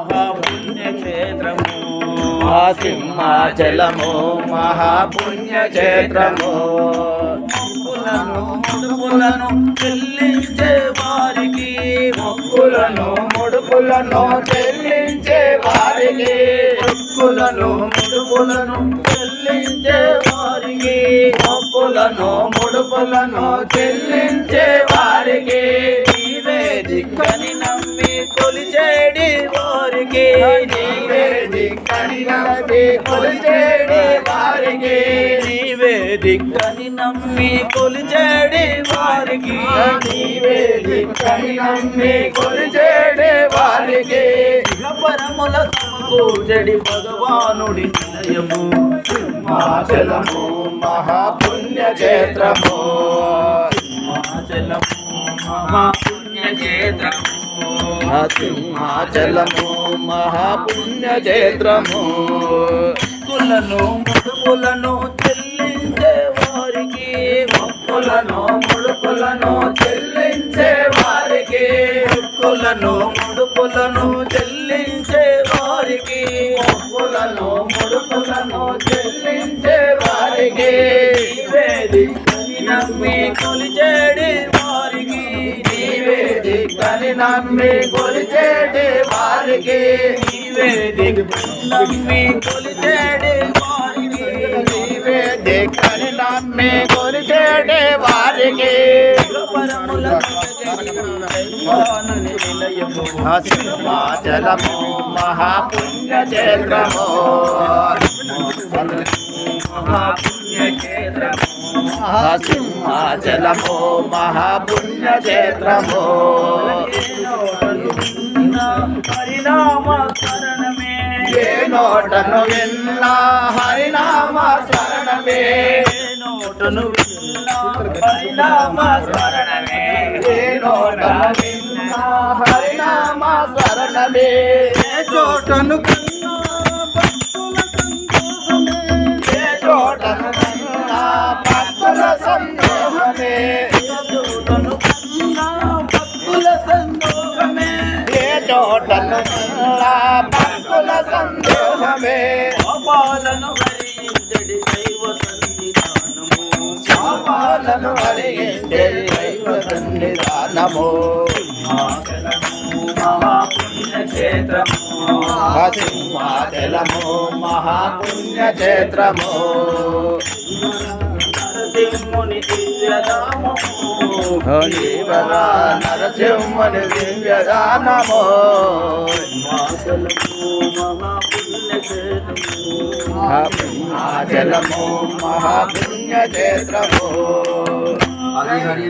మహాపుణ్యక్షేత్రము. ఆ సింహాచలము మహాపుణ్యక్షేత్రము. మొక్కులను ముడుపులను చెల్లించే వారికి. మొక్కులను ముడుపులను చెల్లించే వారికి. మొక్కులను ముడుపులను చెల్లించే వారికి. మొక్కులను ముడుపులను చెల్లించే వారికి. నీవే దిక్కని నమ్మి కొలిచేడి నీవే దిక్కని నమ్మి కొలిచేడి వారికి. నీవే దిక్కని నమ్మి కొలిచేడి వారికి. నీవే దిక్కని నమ్మి కొలిచేడి వారికి. పరముల సమకూర్చడి భగవానుడి నిలయము. సింహాచలము మహాపుణ్యక్షేత్రము. సింహాచలము మహాపుణ్యక్షేత్రము. సింహాచలము మహాపుణ్యక్షేత్రము. కులను ముడుపులను చెల్లించే వారికి మొక్కులను ముడుపులను చెల్లించే వారికి. కులను ముడుపులను చెల్లించే వారికి మొక్కులను ముడుపులను చెల్లించే వారికి. వేది నమ్మి కొలిచేడి దిక్కని నమ్మి కొలిచేటి వారికి నివేదిక నమ్మి కొలిచేడి వారికి నీవే దిక్కని నమ్మి కొలిచేటి వారికి పరముల భగవానుని నిలయము ఆ సింహాచలము మహాపుణ్యక్షేత్రము మహాపుణ్యక్షేత్రము ఆ సింహాచలము మహాపుణ్యక్షేత్రము. కరణమే ఏ నోటను విన్నా హరినామ స్మరణమే నోటను విన్నా పరిణామ స్మరణమే ఏ నోటను విన్నా హరినామ స్మరణమే ఏ చోటను చోటను భక్తుల సందేహమే పాపాలను హరించడి దైవ సన్నిధానము పాపాలను హరించే దైవ సన్నిధానము మహాపుణ్యక్షేత్రము. సింహాచలము మహాపుణ్యక్షేత్రము. నరసింహుని దివ్యధామము జీవరా నరసింహని దివ్యదానము మహాపుణ్యక్షేత్రము సింహాచలము మహాపుణ్యక్షేత్రము హరి హరి